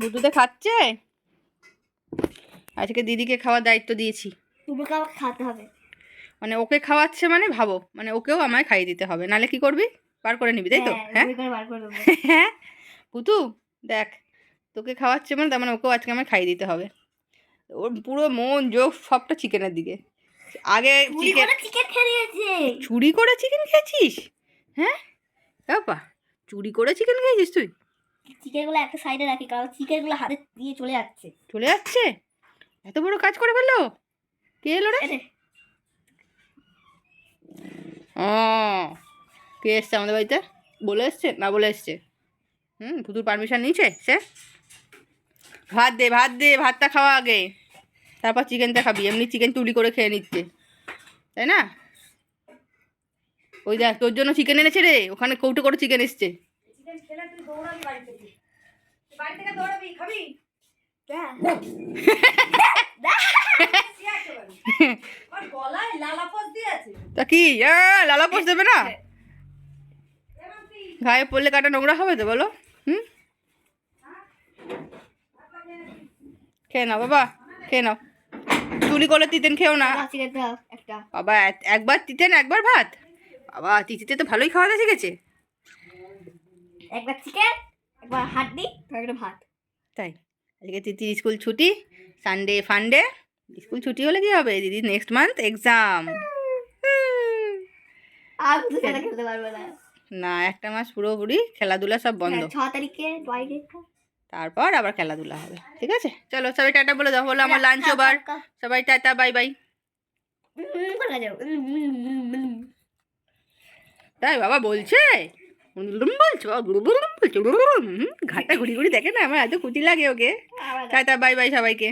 বুটুতে খাচ্ছে? আজকে দিদিকে খাওয়ার দায়িত্ব দিয়েছি। তোমাকে আমাকে খাওয়াতে হবে। মানে ওকে খাওয়াচ্ছে মানে ভাবো মানে ওকেও আমায় খাইয়ে দিতে হবে। নালে কি করবি? বার করে নিবি তাই তো? হ্যাঁ তুমি দেবো। হ্যাঁ? পুতু দেখ তোকে খাওয়াচ্ছে মানে তার মানে ওকেও আজকে আমায় খাইয়ে দিতে হবে। ওর পুরো মন যোগ সবটা চিকেনের দিকে। আগে চিকেন চুরি করে চিকেন খেয়েছিস? হ্যাঁ? বাবা চুরি করে চিকেন খেয়েছিস তুই? চিকেনগুলো একটা সাইডে রাখি কারণ চিকেনগুলো হাতে দিয়ে চলে যাচ্ছে। চলে যাচ্ছে? এত বড় কাজ করে ফেলল? কে এলো রে? ও কে এসছে আমাদের বাড়িতে? বলে এসছে? না বলে এসছে? হুম পুতুর পারমিশন নিয়েছে? সে? ভাত দে ভাত দে ভাতটা খাওয়া আগে। তারপর চিকেনটা খাবি এমনি চিকেন তুলি করে খেয়ে নিচ্ছে। তাই না? ওই দেখ তোর জন্য চিকেন এনেছে রে। ওখানে কৌটো করে চিকেন এসছে। তা কি? লালা পোষ দেবে না? গায়ে পড়লে কাটা নোংরা হবে তো বলো। হুম? খেয়ে নাও বাবা খেয়ে নাও। চুরি করলে তিতেন খেও না। একটা। বাবা এক- একবার তিতেন একবার ভাত। বাবা তিতিতে তো ভালোই খাওয়া খাওয়াতে শিখেছে। একবার চিকেন একবার হাড্ডি একটা ভাত। তাই। আজকে তিতির স্কুল ছুটি সানডে ফান্ডে স্কুল ছুটি হলে কি হবে? দিদি নেক্সট মান্থ এক্সাম আর কিছু খেলা খেলতে পারবে না। না একটা মাস পুরোপুরি খেলাধুলা সব বন্ধ। হ্যাঁ, ছ তারিখে তারপর আবার খেলাধুলা হবে ঠিক আছে? চলো সবাই টাটা বলে দাও বলো আমার লাঞ্চ ওভার সবাই টাটা বাই বাই তাই বাবা বলছে? হুম, ঘুরি ঘুরি দেখে না? আমার এত কুটি লাগে ওকে। টাটা বাই বাই সবাইকে।